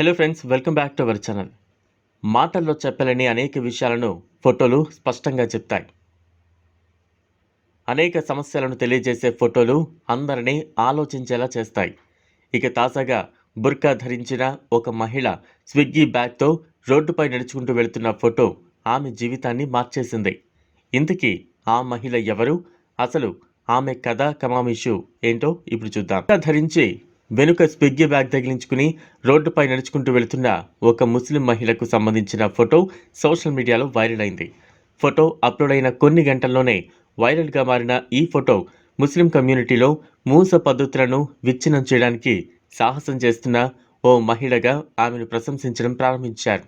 Hello friends welcome back to our channel మాటల్లో చెప్పలేని అనేక విషయాలను ఫోటోలు స్పష్టంగా చెప్తాయి. అనేక సమస్యలను తెలియజేసే ఫోటోలు అందరినీ ఆలోచించేలా చేస్తాయి. ఇక తాజాగా బుర్కా ధరించిన ఒక మహిళ స్విగ్గీ బ్యాగ్తో రోడ్డుపై నడుచుకుంటూ వెళుతున్న ఫోటో ఆమె జీవితాన్ని మార్చేసింది. ఇంతకీ ఆ మహిళ ఎవరు? అసలు ఆమె కథ కమామిషు ఏంటో ఇప్పుడు చూద్దాం. ధరించి వెనుక స్విగ్గీ బ్యాగ్ తగిలించుకుని రోడ్డుపై నడుచుకుంటూ వెళుతున్న ఒక ముస్లిం మహిళకు సంబంధించిన ఫోటో సోషల్ మీడియాలో వైరల్ అయింది. ఫోటో అప్లోడ్ అయిన కొన్ని గంటల్లోనే వైరల్గా మారిన ఈ ఫోటో ముస్లిం కమ్యూనిటీలో మూస పద్ధతులను విచ్ఛిన్నం చేయడానికి సాహసం చేస్తున్న ఓ మహిళగా ఆమెను ప్రశంసించడం ప్రారంభించారు.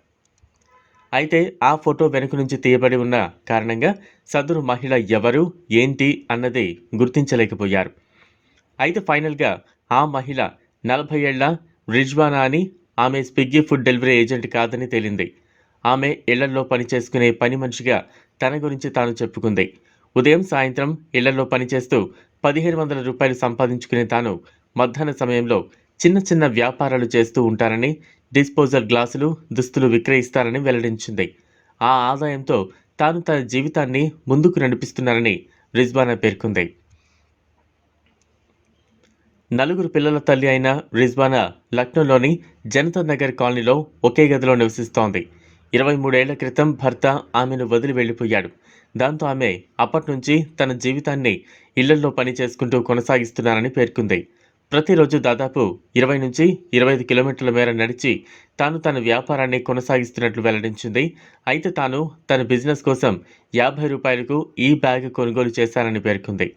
అయితే ఆ ఫోటో వెనుక నుంచి తీయబడి ఉన్న కారణంగా సదరు మహిళ ఎవరు ఏంటి అన్నది గుర్తించలేకపోయారు. అయితే ఫైనల్గా ఆ మహిళ నలభై ఏళ్ళ రిజ్వానా అని ఆమె స్విగ్గీ ఫుడ్ డెలివరీ ఏజెంట్ కాదని తేలింది. ఆమె ఇళ్ళలో పనిచేసుకునే పని మనిషిగా తన గురించి తాను చెప్పుకుంది. ఉదయం సాయంత్రం ఇళ్ళలో పనిచేస్తూ పదిహేను వందల రూపాయలు సంపాదించుకునే తాను మధ్యాహ్న సమయంలో చిన్న చిన్న వ్యాపారాలు చేస్తూ ఉంటారని డిస్పోజల్ గ్లాసులు దుస్తులు విక్రయిస్తారని వెల్లడించింది. ఆ ఆదాయంతో తాను తన జీవితాన్ని ముందుకు నడిపిస్తున్నారని రిజ్వానా పేర్కొంది. నలుగురు పిల్లల తల్లి అయిన రిజ్వానా లక్నోలోని జనతా నగర్ కాలనీలో ఒకే గదిలో నివసిస్తోంది. ఇరవై మూడేళ్ళ క్రితం భర్త ఆమెను వదిలి వెళ్ళిపోయాడు. దాంతో ఆమె అప్పటి నుంచి తన జీవితాన్ని ఇళ్ళలో పని చేసుకుంటూ కొనసాగిస్తున్నారని పేర్కొంది. ప్రతిరోజు దాదాపు ఇరవై నుంచి ఇరవై ఐదు కిలోమీటర్ల మేర నడిచి తాను తన వ్యాపారాన్ని కొనసాగిస్తున్నట్లు వెల్లడించింది. అయితే తాను తన బిజినెస్ కోసం యాభై రూపాయలకు ఈ బ్యాగ్ కొనుగోలు చేశానని పేర్కొంది.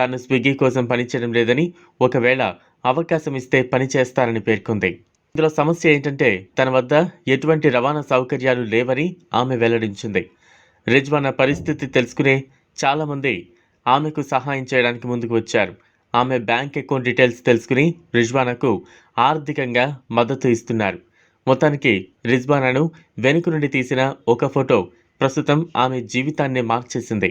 తాను స్విగ్గీ కోసం పనిచేయడం లేదని ఒకవేళ అవకాశం ఇస్తే పని చేస్తారని పేర్కొంది. ఇందులో సమస్య ఏంటంటే తన వద్ద ఎటువంటి రవాణా సౌకర్యాలు లేవని ఆమె వెల్లడించింది. రిజ్వానా పరిస్థితి తెలుసుకునే చాలామంది ఆమెకు సహాయం చేయడానికి ముందుకు వచ్చారు. ఆమె బ్యాంక్ అకౌంట్ డీటెయిల్స్ తెలుసుకుని రిజ్వానాకు ఆర్థికంగా మద్దతు ఇస్తున్నారు. మొత్తానికి రిజ్వానాను వెనుక నుండి తీసిన ఒక ఫోటో ప్రస్తుతం ఆమె జీవితాన్ని మార్చేసింది.